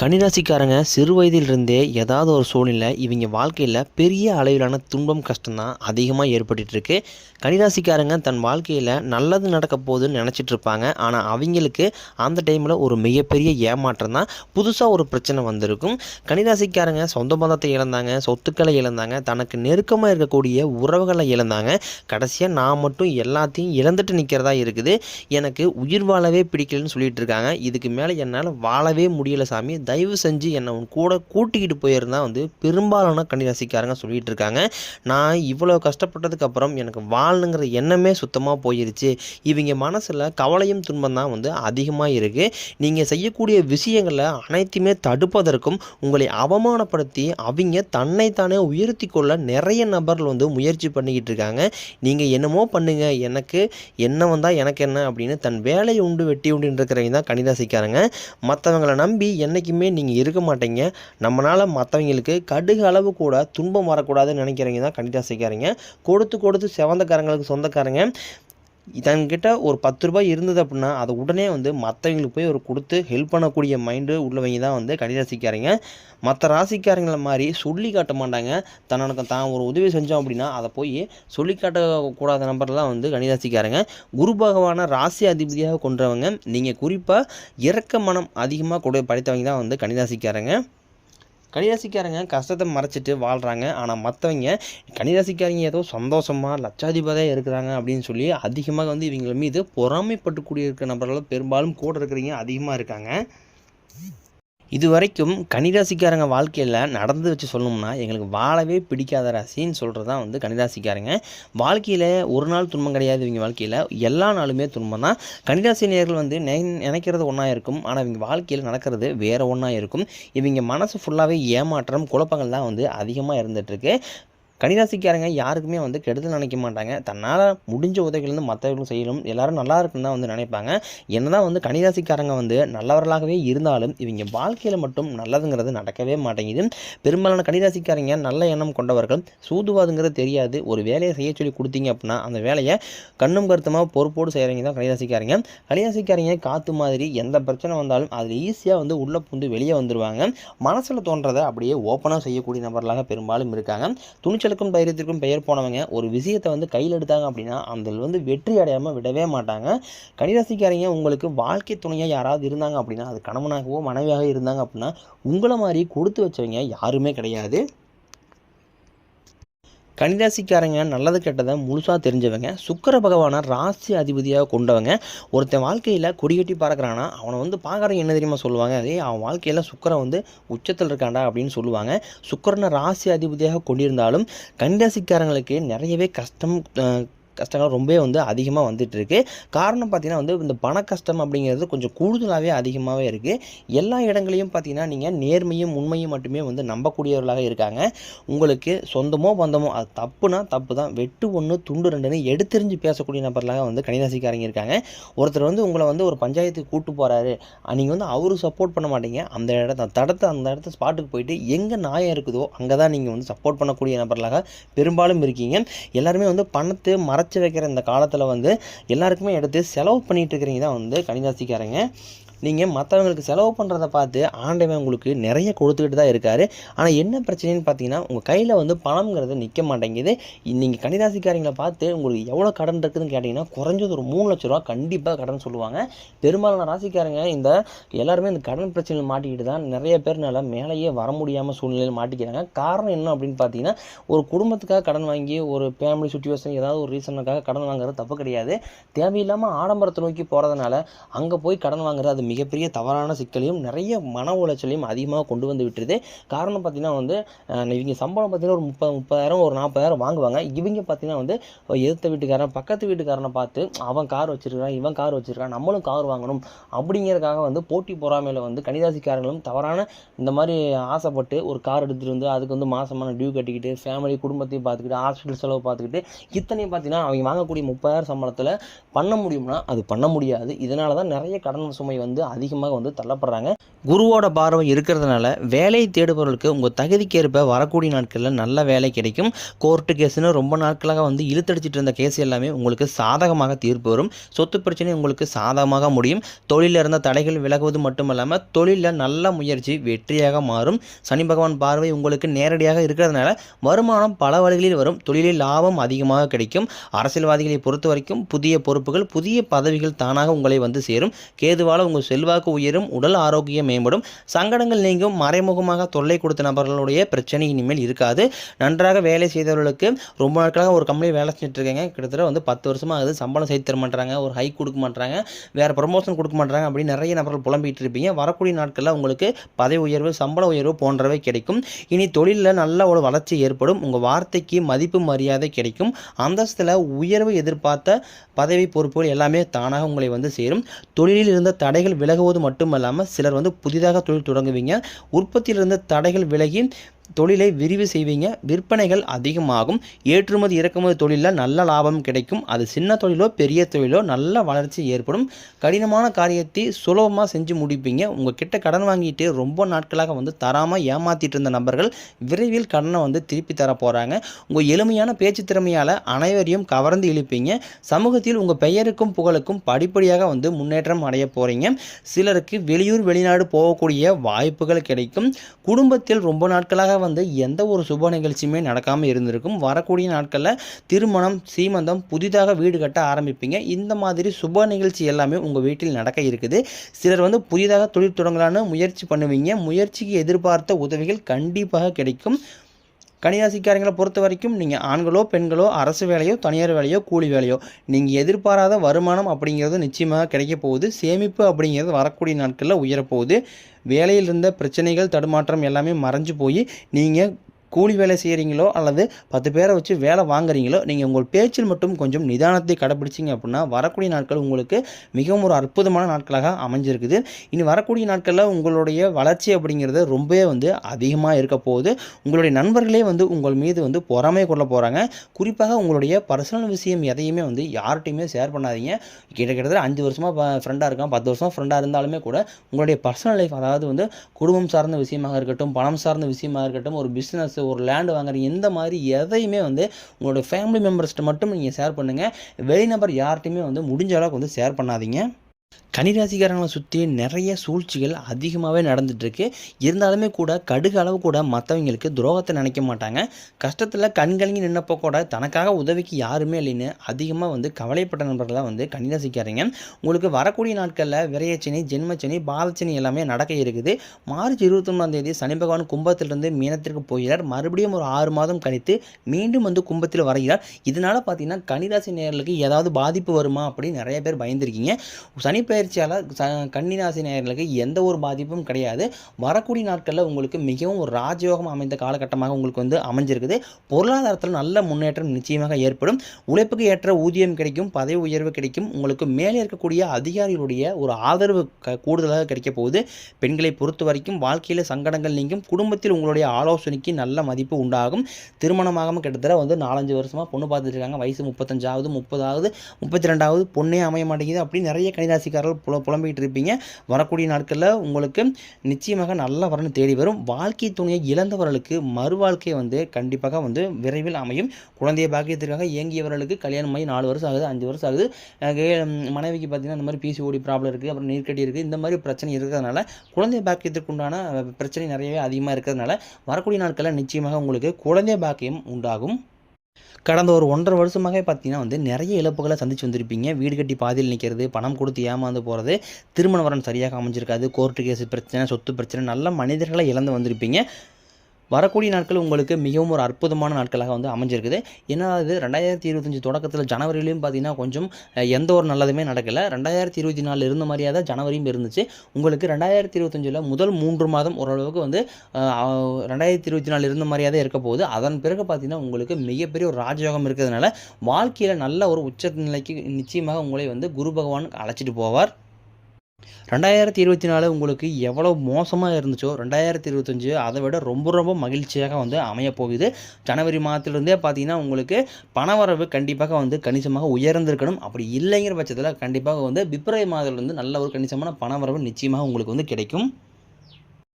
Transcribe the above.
கன்னிராசிக்காரங்க சிறு வயதிலிருந்தே ஏதாவது ஒரு சூழ்நிலை இவங்க வாழ்க்கையில் பெரிய அளவிலான துன்பம் கஷ்டம் தான் அதிகமாக ஏற்பட்டுட்டு இருக்கு கன்னிராசிக்காரங்க தன் வாழ்க்கையில் நல்லது நடக்க போகுதுன்னு நினச்சிட்டு இருப்பாங்க. ஆனால் அவங்களுக்கு அந்த டைமில் ஒரு மிகப்பெரிய ஏமாற்றம் தான் புதுசாக ஒரு பிரச்சனை வந்திருக்கும். கன்னிராசிக்காரங்க சொந்த பந்தத்தை இழந்தாங்க சொத்துக்களை இழந்தாங்க தனக்கு நெருக்கமாக இருக்கக்கூடிய உறவுகளை இழந்தாங்க. கடைசியாக நான் மட்டும் எல்லாத்தையும் இழந்துட்டு நிற்கிறதா இருக்குது. எனக்கு உயிர் வாழவே பிடிக்கலன்னு சொல்லிட்டு இருக்காங்க. இதுக்கு மேலே என்னால் வாழவே முடியல சாமி. தயவு செஞ்சு என்னை உன் கூட கூட்டிக்கிட்டு போயிருந்தா வந்து பெரும்பாலான கன்னிராசிக்காரங்க சொல்லிட்டு இருக்காங்க நான் இவ்வளோ கஷ்டப்பட்டதுக்கப்புறம் எனக்கு வாழணுங்கிற எண்ணமே சுத்தமாக போயிருச்சு. இவங்க மனசில் கவலையும் துன்பம் தான் வந்து அதிகமாக இருக்குது நீங்கள் செய்யக்கூடிய விஷயங்களை அனைத்துமே தடுப்பதற்கும் உங்களை அவமானப்படுத்தி அவங்க தன்னைத்தானே உயர்த்தி கொள்ள நிறைய நபர்கள் வந்து முயற்சி பண்ணிக்கிட்டு இருக்காங்க நீங்கள் என்னமோ பண்ணுங்கள் எனக்கு என்ன வந்தால் எனக்கு என்ன அப்படின்னு தன் வேலையை உண்டு வெட்டி உண்டு இருக்கிறவங்க தான் கணிதாசிக்காரங்க மற்றவங்களை நம்பி என்றைக்குமே நீங்கள் இருக்க மாட்டீங்க. நம்மளால் மற்றவங்களுக்கு கடுகு அளவு கூட துன்பம் வரக்கூடாதுன்னு நினைக்கிறவங்க தான் கண்டிப்பாக கன்னிராசிக்காரங்க கொடுத்து கொடுத்து செவந்தக்காரங்களுக்கு சொந்தக்காரங்க. தன்கிட்ட ஒரு பத்து ரூபாய் இருந்தது அப்படின்னா அதை உடனே வந்து மற்றவங்களுக்கு போய் ஒரு கொடுத்து ஹெல்ப் பண்ணக்கூடிய மைண்டு உள்ளவங்க தான் வந்து கன்னிராசிக்காரங்க மற்ற ராசிக்காரங்களை மாதிரி சொல்லி காட்ட மாட்டாங்க. தன்னோட தான் ஒரு உதவி செஞ்சோம் அப்படின்னா அதை போய் சொல்லி காட்டக்கூடாத நம்பர்லாம் வந்து கன்னிராசிக்காரங்க குரு பகவான ராசி அதிபதியாக கொண்டவங்க. நீங்கள் குறிப்பாக இரக்க மனம் அதிகமாக கொடு படைத்தவங்க தான் வந்து கன்னிராசிக்காரங்க கன்னிராசிக்காரங்க கஷ்டத்தை மறைச்சிட்டு வாழ்கிறாங்க ஆனால் மற்றவங்க கன்னிராசிக்காரங்க ஏதோ சந்தோஷமாக லட்சாதிபதியாக இருக்கிறாங்க அப்படின்னு சொல்லி அதிகமாக வந்து இவங்க மீது பொறாமைப்பட்டுக்கூடிய இருக்கிற நபர்கள் பெரும்பாலும் கூட இருக்கிறவங்க அதிகமாக இருக்காங்க. இது வரைக்கும் கனிராசிக்காரங்க வாழ்க்கையில் நடந்து வச்சு சொல்லணும்னா எங்களுக்கு வாழவே பிடிக்காத ராசின்னு சொல்கிறது தான் வந்து கனிராசிக்காரங்க வாழ்க்கையில் ஒரு நாள் துன்பம் கிடையாது இவங்க வாழ்க்கையில். எல்லா நாளுமே துன்பம் தான் கனிராசி நேர்கள் வந்து நெ நினைக்கிறது ஒன்றா இருக்கும். ஆனால் இவங்க வாழ்க்கையில் நடக்கிறது வேறு ஒன்றா இருக்கும். இவங்க மனசு ஃபுல்லாகவே ஏமாற்றம் குழப்பங்கள் தான் வந்து அதிகமாக இருந்துகிட்ருக்கு கன்னிராசிக்காரங்க யாருக்குமே வந்து கெடுதல் நினைக்க மாட்டாங்க. தன்னால் முடிஞ்ச உதவிகள் மற்றவர்களும் செய்யணும் எல்லாரும் நல்லா இருக்குன்னு தான் வந்து நினைப்பாங்க. என்னதான் வந்து கன்னிராசிக்காரங்க வந்து நல்லவர்களாகவே இருந்தாலும் இவங்க வாழ்க்கையில் மட்டும் நல்லதுங்கிறது நடக்கவே மாட்டேங்குது. பெரும்பாலான கன்னிராசிக்காரங்க நல்ல எண்ணம் கொண்டவர்கள் சூதுவாதுங்கிறது தெரியாது. ஒரு வேலையை செய்ய சொல்லி கொடுத்தீங்க அப்படின்னா அந்த வேலையை கண்ணும் கருத்துமாக பொறுப்போடு செய்கிறவங்க தான் கன்னிராசிக்காரங்க கன்னிராசிக்காரங்க காற்று மாதிரி எந்த பிரச்சனை வந்தாலும் அதில் ஈஸியாக வந்து உள்ளே பூந்து வெளியே வந்துடுவாங்க மனசில் தோன்றதை அப்படியே ஓப்பனாக செய்யக்கூடிய நபர்களாக பெரும்பாலும் இருக்காங்க. துணிச்சலுக்கும் தைரியத்திற்கும் பெயர் போனவங்க ஒரு விஷயத்தை வந்து கையில் எடுத்தாங்க அப்படின்னா அதில் வந்து வெற்றி அடையாமல் விடவே மாட்டாங்க. கனிராசிக்காரங்க உங்களுக்கு வாழ்க்கை துணையாக யாராவது இருந்தாங்க அப்படின்னா அது கணவனாகவோ மனைவியாக இருந்தாங்க அப்படின்னா உங்களை மாதிரி கொடுத்து வச்சவங்க யாருமே கிடையாது. கன்னிராசிக்காரங்க நல்லது கெட்டதை முழுசாக தெரிஞ்சவங்க சுக்கர பகவானை ராசி அதிபதியாக கொண்டவங்க ஒருத்தன் வாழ்க்கையில் கொடிகட்டி பார்க்குறான்னா அவனை வந்து பார்க்குறவங்க என்ன தெரியுமா சொல்லுவாங்க? அதே அவன் வாழ்க்கையில் சுக்கரை வந்து உச்சத்தில் இருக்காண்டா அப்படின்னு சொல்லுவாங்க. சுக்கரனை ராசி அதிபதியாக கொண்டிருந்தாலும் கன்னிராசிக்காரங்களுக்கு நிறையவே கஷ்டம் கஷ்டங்கள் ரொம்பவே வந்து அதிகமாக வந்துட்டு இருக்கு காரணம் பார்த்தீங்கன்னா வந்து இந்த பண கஷ்டம் அப்படிங்கிறது கொஞ்சம் கூடுதலாகவே அதிகமாகவே இருக்குது எல்லா இடங்களையும் பார்த்தீங்கன்னா நீங்கள் நேர்மையும் உண்மையும் மட்டுமே வந்து நம்பக்கூடியவர்களாக இருக்காங்க. உங்களுக்கு சொந்தமோ பந்தமோ அது தப்புனா தப்பு தான் வெட்டு ஒன்று துண்டு ரெண்டுன்னு எடுத்தெறிஞ்சு பேசக்கூடிய நபர்களாக வந்து கணிதாசிக்காரங்க இருக்காங்க. ஒருத்தர் வந்து உங்களை வந்து ஒரு பஞ்சாயத்துக்கு கூட்டு போகிறாரு நீங்கள் வந்து அவரு சப்போர்ட் பண்ண மாட்டீங்க. அந்த இடத்த தடத்தை அந்த இடத்த ஸ்பாட்டுக்கு போயிட்டு எங்கே நியாயம் இருக்குதோ அங்கே தான் நீங்கள் வந்து சப்போர்ட் பண்ணக்கூடிய நபர்களாக பெரும்பாலும் இருக்கீங்க. எல்லாருமே வந்து பணத்தை மறைச்சு வைக்கிற இந்த காலத்தில் வந்து எல்லாருக்குமே எடுத்து செலவு பண்ணிட்டு இருக்கிறீங்க தான் வந்து கணிதாசிக்காரங்க நீங்கள் மற்றவங்களுக்கு செலவு பண்ணுறத பார்த்து ஆண்டவன் உங்களுக்கு நிறைய கொடுத்துக்கிட்டு தான் இருக்கார். ஆனால் என்ன பிரச்சனைன்னு பார்த்தீங்கன்னா உங்கள் கையில் வந்து பணம்ங்கிறது நிற்க மாட்டேங்குது. நீங்கள் கன்னிராசிக்காரங்களை பார்த்து உங்களுக்கு எவ்வளோ கடன் இருக்குதுன்னு கேட்டிங்கன்னா குறைஞ்சது ஒரு மூணு லட்ச ரூபா கண்டிப்பாக கடன் சொல்லுவாங்க. பெரும்பாலான ராசிக்காரங்க இந்த எல்லாருமே இந்த கடன் பிரச்சனையில் மாட்டிக்கிட்டு தான் நிறைய பேர்னால மேலேயே வர முடியாமல் சூழ்நிலையில் மாட்டிக்கிறாங்க. காரணம் என்ன அப்படின்னு பார்த்தீங்கன்னா ஒரு குடும்பத்துக்காக கடன் வாங்கி ஒரு ஃபேமிலி சுச்சுவேஷன் ஏதாவது ஒரு ரீசனுக்காக கடன் வாங்குறது தப்பு கிடையாது. தேவையில்லாமல் ஆடம்பரத்தை நோக்கி போகிறதுனால அங்கே போய் கடன் வாங்குறது அது மிகப்பெரிய தவறான சிக்கலையும் நிறைய மன உளைச்சலையும் அதிகமாக கொண்டு வந்து விட்டுருது. காரணம் பார்த்தீங்கன்னா வந்து இவங்க சம்பளம் பார்த்தீங்கன்னா ஒரு முப்பது முப்பதாயிரம் ஒரு நாற்பதாயிரம் வாங்குவாங்க. இவங்க பார்த்தீங்கன்னா வந்து எதிர்த்த வீட்டுக்காரன் பக்கத்து வீட்டுக்காரனை பார்த்து அவன் கார் வச்சிருக்கான் இவன் கார் வச்சிருக்கான் நம்மளும் கார் வாங்கணும். அப்படிங்கிறதுக்காக வந்து போட்டி பொறாமையில் வந்து கணிதாசிக்காரங்களும் தவறான இந்த மாதிரி ஆசைப்பட்டு ஒரு கார் எடுத்துகிட்டு வந்து அதுக்கு வந்து மாதமான டியூ கட்டிக்கிட்டு ஃபேமிலி குடும்பத்தையும் பார்த்துக்கிட்டு ஹாஸ்பிட்டல் செலவு பார்த்துக்கிட்டு இத்தனையும் பார்த்தீங்கன்னா அவங்க வாங்கக்கூடிய முப்பதாயிரம் சம்பளத்தில் பண்ண முடியும்னா அது பண்ண முடியாது. இதனால தான் நிறைய கடன் சுமை வந்து அதிகமாக வந்து தள்ளப்படுறாங்க. குருவோட பார்வை இருக்கிறதுனால வேலையை தேடுபவர்களுக்கு உங்கள் தகுதிக்கேற்ப வரக்கூடிய நாட்களில் நல்ல வேலை கிடைக்கும். கோர்ட்டு கேஸ்னு ரொம்ப நாட்களாக வந்து இழுத்தடிச்சிட்டு இருந்த கேஸ் எல்லாமே உங்களுக்கு சாதகமாக தீர்ப்பு வரும். சொத்து பிரச்சனை உங்களுக்கு சாதகமாக முடியும். தொழிலில் இருந்த தடைகள் விலகுவது மட்டுமல்லாமல் தொழிலில் நல்ல முயற்சி வெற்றியாக மாறும். சனி பகவான் பார்வை உங்களுக்கு நேரடியாக இருக்கிறதுனால வருமானம் பல வழிகளில் வரும். தொழிலில் லாபம் அதிகமாக கிடைக்கும். அரசியல்வாதிகளை பொறுத்த வரைக்கும் புதிய பொறுப்புகள் புதிய பதவிகள் தானாக உங்களை வந்து சேரும். கேதுவால் உங்கள் செல்வாக்கு உயரும் உடல் ஆரோக்கியம் மேம்படும். சங்கடங்கள் நீங்கும். மறைமுகமாக தொல்லை கொடுத்த நபர்களுடைய பிரச்சனை இனிமேல் இருக்காது. நன்றாக வேலை செய்தவர்களுக்கு ரொம்ப நாட்களாக ஒரு கம்பெனி வேலை செஞ்சுட்டு இருக்காங்க கிட்டத்தட்ட வந்து பத்து வருஷமாக ஆகுது சம்பளம் செய்து தர மாட்டாங்க ஒரு ஹைக் கொடுக்க மாட்டாங்க வேறு ப்ரொமோஷன் கொடுக்க மாட்டாங்க அப்படின்னு நிறைய நபர்கள் புலம்பிட்டு இருப்பீங்க வரக்கூடிய நாட்களில் உங்களுக்கு பதவி உயர்வு சம்பள உயர்வு போன்றவை கிடைக்கும். இனி தொழிலில் நல்ல ஒரு வளர்ச்சி ஏற்படும். உங்கள் வார்த்தைக்கு மதிப்பு மரியாதை கிடைக்கும். அந்தஸ்தில் உயர்வு எதிர்பார்த்த பதவி பொறுப்புகள் எல்லாமே தானாக உங்களை வந்து சேரும். தொழிலில் இருந்த தடைகள் விலகுவது மட்டுமல்லாமல் சிலர் வந்து புதிதாக தொழில் தொடங்குவீங்க. உற்பத்தியிலிருந்து தடைகள் விலகி தொழிலை விரிவு செய்வீங்க. விற்பனைகள் அதிகமாகும். ஏற்றுமதி இறக்குமதி தொழிலில் நல்ல லாபம் கிடைக்கும். அது சின்ன தொழிலோ பெரிய தொழிலோ நல்ல வளர்ச்சி ஏற்படும். கடினமான காரியத்தை சுலபமாக செஞ்சு முடிப்பீங்க. உங்கள் கிட்ட கடன் வாங்கிட்டு ரொம்ப நாட்களாக வந்து தராமல் ஏமாற்றிட்டு இருந்த நபர்கள் விரைவில் கடனை வந்து திருப்பி தர போகிறாங்க உங்கள் எளிமையான பேச்சு திறமையால் அனைவரையும் கவர்ந்து இழுப்பீங்க. சமூகத்தில் உங்கள் பெயருக்கும் புகழுக்கும் படிப்படியாக வந்து முன்னேற்றம் அடைய போகிறீங்க சிலருக்கு வெளியூர் வெளிநாடு போகக்கூடிய வாய்ப்புகள் கிடைக்கும். குடும்பத்தில் ரொம்ப நாட்களாக வந்து எந்த ஒரு சுப நிகழ்ச்சியுமே நடக்காமல் இருந்திருக்கும். வரக்கூடிய நாட்களில் திருமணம் சீமந்தம் புதிதாக வீடு கட்ட ஆரம்பிப்பீங்க. இந்த மாதிரி சுப நிகழ்ச்சி எல்லாமே உங்கள் வீட்டில் நடக்க இருக்குது. சிலர் வந்து புதிதாக தொழில் தொடங்கலான்னு முயற்சி பண்ணுவீங்க. முயற்சிக்கு எதிர்பார்த்த உதவிகள் கண்டிப்பாக கிடைக்கும். கன்னிராசிக்காரங்களை பொறுத்த வரைக்கும் நீங்கள் ஆண்களோ பெண்களோ அரசு வேலையோ தனியார் வேலையோ கூலி வேலையோ நீங்கள் எதிர்பாராத வருமானம் அப்படிங்கிறது நிச்சயமாக கிடைக்க போகுது. சேமிப்பு அப்படிங்கிறது வரக்கூடிய நாட்களில் உயரப்போகுது வேலையில் இருந்த பிரச்சனைகள் தடுமாற்றம் எல்லாமே மறைஞ்சு போய் நீங்கள் கூலி வேலை செய்கிறீங்களோ அல்லது பத்து பேரை வச்சு வேலை வாங்குறீங்களோ நீங்கள் உங்கள் பேச்சில் மட்டும் கொஞ்சம் நிதானத்தை கடைப்பிடிச்சிங்க அப்படின்னா வரக்கூடிய நாட்கள் உங்களுக்கு மிகவும் ஒரு அற்புதமான நாட்களாக அமைஞ்சிருக்குது. இனி வரக்கூடிய நாட்களில் உங்களுடைய வளர்ச்சி அப்படிங்கிறது ரொம்பவே வந்து அதிகமாக இருக்க போகுது. உங்களுடைய நண்பர்களே வந்து உங்கள் மீது வந்து பொறாமை கொள்ள போகிறாங்க குறிப்பாக உங்களுடைய பர்சனல் விஷயம் எதையுமே வந்து யார்கிட்டையுமே ஷேர் பண்ணாதீங்க. கிட்ட கிட்டத்தட்ட அஞ்சு வருஷமாக ஃப்ரெண்டாக இருக்கான் பத்து வருஷம் ஃப்ரெண்டாக இருந்தாலுமே கூட உங்களுடைய பர்சனல் லைஃப் அதாவது வந்து குடும்பம் சார்ந்த விஷயமாக இருக்கட்டும் பணம் சார்ந்த விஷயமாக இருக்கட்டும் ஒரு பிஸ்னஸ் ஒரு லேண்டு வாங்குறீங்க இந்த மாதிரி எதையுமே வந்து உங்களோட ஃபேமிலி மெம்பர்ஸ்கிட்ட மட்டும் நீங்கள் ஷேர் பண்ணுங்கள் வெளிநபர் யார்கிட்டையுமே வந்து முடிஞ்ச அளவுக்கு வந்து ஷேர் பண்ணாதீங்க. கனிராசிக்காரங்களை சுற்றி நிறைய சூழ்ச்சிகள் அதிகமாகவே நடந்துகிட்ருக்கு இருந்தாலுமே கூட கடுகு அளவு கூட மற்றவங்களுக்கு துரோகத்தை நினைக்க மாட்டாங்க. கஷ்டத்தில் கண்கலங்கி நின்னப்போ கூட தனக்காக உதவிக்கு யாருமே இல்லைன்னு அதிகமாக வந்து கவலைப்பட்ட நண்பர்களாக வந்து கனிராசிக்காரங்க உங்களுக்கு வரக்கூடிய நாட்களில் விரையச்சனி ஜென்மச்சனி பாலச்சனி எல்லாமே நடக்க இருக்குது. மார்ச் இருபத்தொன்னாம் தேதி சனி பகவான் கும்பத்திலிருந்து மீனத்திற்கு போகிறார். மறுபடியும் ஒரு ஆறு மாதம் கழித்து மீண்டும் வந்து கும்பத்தில் வரைகிறார். இதனால் பார்த்தீங்கன்னா கனிராசி நேர்களுக்கு ஏதாவது பாதிப்பு வருமா அப்படின்னு நிறைய பேர் பயந்துருக்கீங்க. சனி பயிற்சியால் ச கன்னிராசி நேயர்களுக்கு எந்த ஒரு பாதிப்பும் கிடையாது. வரக்கூடிய நாட்களில் உங்களுக்கு மிகவும் ஒரு ராஜயோகம் அமைந்த காலகட்டமாக உங்களுக்கு வந்து அமைஞ்சிருக்குது. பொருளாதாரத்தில் நல்ல முன்னேற்றம் நிச்சயமாக ஏற்படும். உழைப்புக்கு ஏற்ற ஊதியம் கிடைக்கும் பதவி உயர்வு கிடைக்கும். உங்களுக்கு மேலே இருக்கக்கூடிய அதிகாரிகளுடைய ஒரு ஆதரவு க கூடுதலாக கிடைக்க போகுது. பெண்களை பொறுத்த வரைக்கும் வாழ்க்கையில் சங்கடங்கள் நீங்கும். குடும்பத்தில் உங்களுடைய ஆலோசனைக்கு நல்ல மதிப்பு உண்டாகும். திருமணமாகாமல் கிட்டத்தட்ட வந்து நாலஞ்சு வருஷமாக பொண்ணு பார்த்துட்டு இருக்காங்க. வயசு முப்பத்தஞ்சாவது முப்பதாவது முப்பத்தி ரெண்டாவது பொண்ணே அமைய மாட்டேங்குது. அப்படி நிறைய ராசிக்காரர்கள் புல புலம்பிக்கிட்டு இருப்பீங்க. வரக்கூடிய நாட்களில் உங்களுக்கு நிச்சயமாக நல்ல வரன் தேடி வரும். வாழ்க்கை துணையை இழந்தவர்களுக்கு மறுவாழ்க்கை வந்து கண்டிப்பாக வந்து விரைவில் அமையும். குழந்தைய பாக்கியத்திற்காக இயங்கியவர்களுக்கு கல்யாணம் ஆகி நாலு வருஷம் ஆகுது அஞ்சு வருஷம் ஆகுது. மனைவிக்கு பார்த்தீங்கன்னா இந்த மாதிரி பிசிஓடி ப்ராப்ளம் இருக்குது அப்புறம் நீர்க்கட்டி இருக்குது இந்த மாதிரி பிரச்சனை இருக்கிறதுனால குழந்தை பாக்கியத்திற்கு உண்டான பிரச்சனை நிறையவே அதிகமாக இருக்கிறதுனால வரக்கூடிய நாட்களில் நிச்சயமாக உங்களுக்கு குழந்தை பாக்கியம் உண்டாகும். கடந்த ஒரு ஒன்றரை வருஷமாக பார்த்தீங்கன்னா வந்து நிறைய இழப்புகளை சந்திச்சு வந்திருப்பீங்க. வீடு கட்டி பாதியில் நிற்கிறது பணம் கொடுத்து ஏமாந்து போகிறது திருமண வரன் சரியாக அமைஞ்சிருக்காது கோர்ட்டு கேஸ் பிரச்சனை சொத்து பிரச்சனை நல்ல மனிதர்களை இழந்து வந்திருப்பீங்க. வரக்கூடிய நாட்கள் உங்களுக்கு மிகவும் ஒரு அற்புதமான நாட்களாக வந்து அமைஞ்சிருக்குது. ஏன்னா அது ரெண்டாயிரத்தி இருபத்தஞ்சி தொடக்கத்தில் ஜனவரிலையும் பார்த்தீங்கன்னா கொஞ்சம் எந்த ஒரு நல்லதுமே நடக்கலை. ரெண்டாயிரத்தி இருபத்தி நாலில் இருந்த மாதிரியாக தான் ஜனவரியும் இருந்துச்சு. உங்களுக்கு ரெண்டாயிரத்தி இருபத்தஞ்சில் முதல் மூன்று மாதம் ஓரளவுக்கு வந்து ரெண்டாயிரத்தி இருபத்தி நாலு இருந்த மாதிரியாக தான் இருக்க போகுது. அதன் பிறகு பார்த்தீங்கன்னா உங்களுக்கு மிகப்பெரிய ஒரு ராஜயோகம் இருக்கிறதுனால வாழ்க்கையில் நல்ல ஒரு உச்ச நிலைக்கு நிச்சயமாக உங்களை வந்து குரு பகவான் அழைச்சிட்டு போவார். ரெண்டாயிரத்தி இருபத்தி நாலு உங்களுக்கு எவ்வளோ மோசமாக இருந்துச்சோ ரெண்டாயிரத்தி இருபத்தஞ்சு அதை விட ரொம்ப ரொம்ப மகிழ்ச்சியாக வந்து அமையப் போகுது. ஜனவரி மாதத்துலேருந்தே பார்த்தீங்கன்னா உங்களுக்கு பணவரவு கண்டிப்பாக வந்து கணிசமாக உயர்ந்திருக்கணும். அப்படி இல்லைங்கிற பட்சத்தில் கண்டிப்பாக வந்து பிப்ரவரி மாதத்துலேருந்து நல்ல ஒரு கணிசமான பணவரவு நிச்சயமாக உங்களுக்கு வந்து கிடைக்கும்.